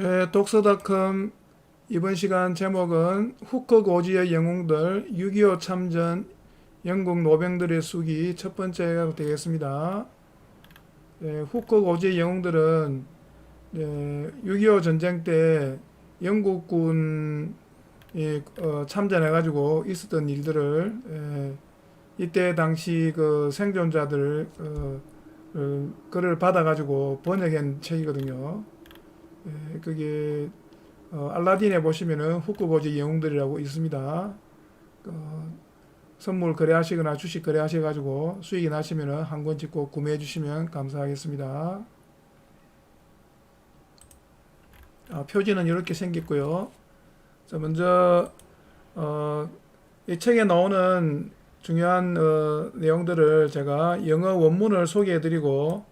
예, 독서닷컴 이번 시간 제목은 후커 고지의 영웅들 6.25 참전 영국 노병들의 수기 첫 번째가 되겠습니다. 예, 후커 고지의 영웅들은 예, 6.25 전쟁 때 영국군이 어, 참전해가지고 있었던 일들을 예, 이때 당시 그 생존자들 어, 어, 그를 받아가지고 번역한 책이거든요. 예, 그게 어, 알라딘에 보시면은 후크고지 영웅들이라고 있습니다. 어, 선물 거래하시거나 주식 거래하셔가지고 수익이 나시면은 한 권씩 꼭 구매해 주시면 감사하겠습니다. 아, 표지는 이렇게 생겼고요. 자, 먼저 어, 이 책에 나오는 중요한 어, 내용들을 제가 영어 원문을 소개해드리고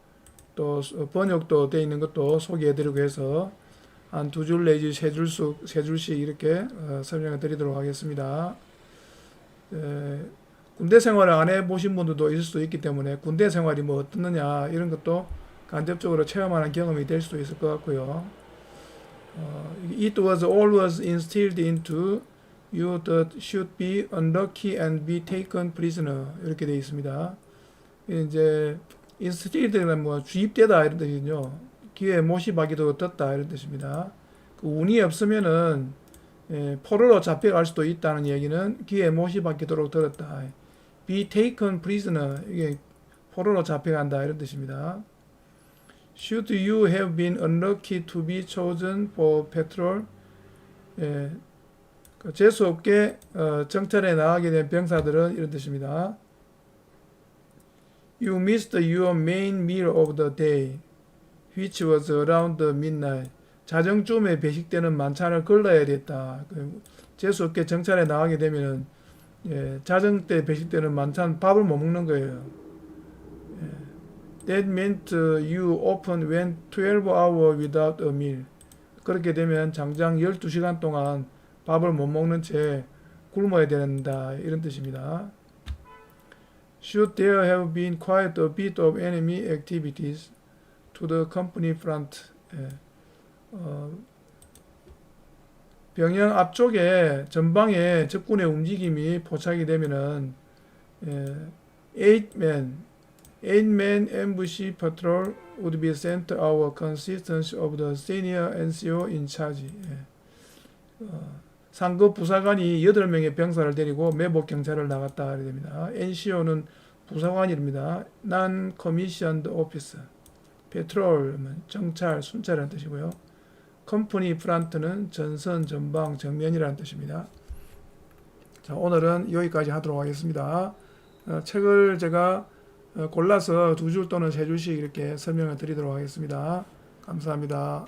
또 번역도 되어 있는 것도 소개해드리고 해서 한 두 줄 내지 세 줄씩 세 줄씩 이렇게 어, 설명해 드리도록 하겠습니다. 에, 군대 생활을 안 해보신 분들도 있을 수도 있기 때문에 군대 생활이 뭐 어떻느냐 이런 것도 간접적으로 체험하는 경험이 될 수도 있을 것 같고요. 어, it was always instilled into you that should be unlucky and be taken prisoner 이렇게 되어 있습니다. 이제 인스틸드는 뭐 주입되다 이런 뜻이죠. 못이 박이도 떴다 이런 뜻입니다. 그 운이 없으면은 예, 포로로 잡혀갈 수도 있다는 얘기는 못이 박히도록 들었다. be taken prisoner 이게 포로로 잡혀간다 이런 뜻입니다. Should you have been unlucky to be chosen for patrol? 예, 그 재수 없게 어, 정찰에 나가게 된 병사들은 이런 뜻입니다. You missed your main meal of the day, which was around midnight. 자정쯤에 배식되는 만찬을 걸러야 됐다. 그 재수 없게 정찰에 나가게 되면은 예, 자정 때 배식되는 만찬 밥을 못 먹는 거예요. 예. That meant you often went 12 hours without a meal. 그렇게 되면 장장 12시간 동안 밥을 못 먹는 채 굶어야 된다. 이런 뜻입니다. Should there have been quite a bit of enemy activities to the company front? 예. 어, 병영 앞쪽에 전방에 적군의 움직임이 포착이 되면은 예, eight men, eight men ambush patrol would be sent to our consistence of the senior NCO in charge. 예. 어, 상급 부사관이 8명의 병사를 데리고 매복 경찰을 나갔다 하게 됩니다. NCO는 부사관입니다. Non commissioned officer. 페트롤, 정찰, 순찰이라는 뜻이고요. 컴퍼니 프란트는 전선, 전방, 정면이라는 뜻입니다. 자, 오늘은 여기까지 하도록 하겠습니다. 어, 책을 제가 어, 골라서 두 줄 또는 세 줄씩 이렇게 설명을 드리도록 하겠습니다. 감사합니다.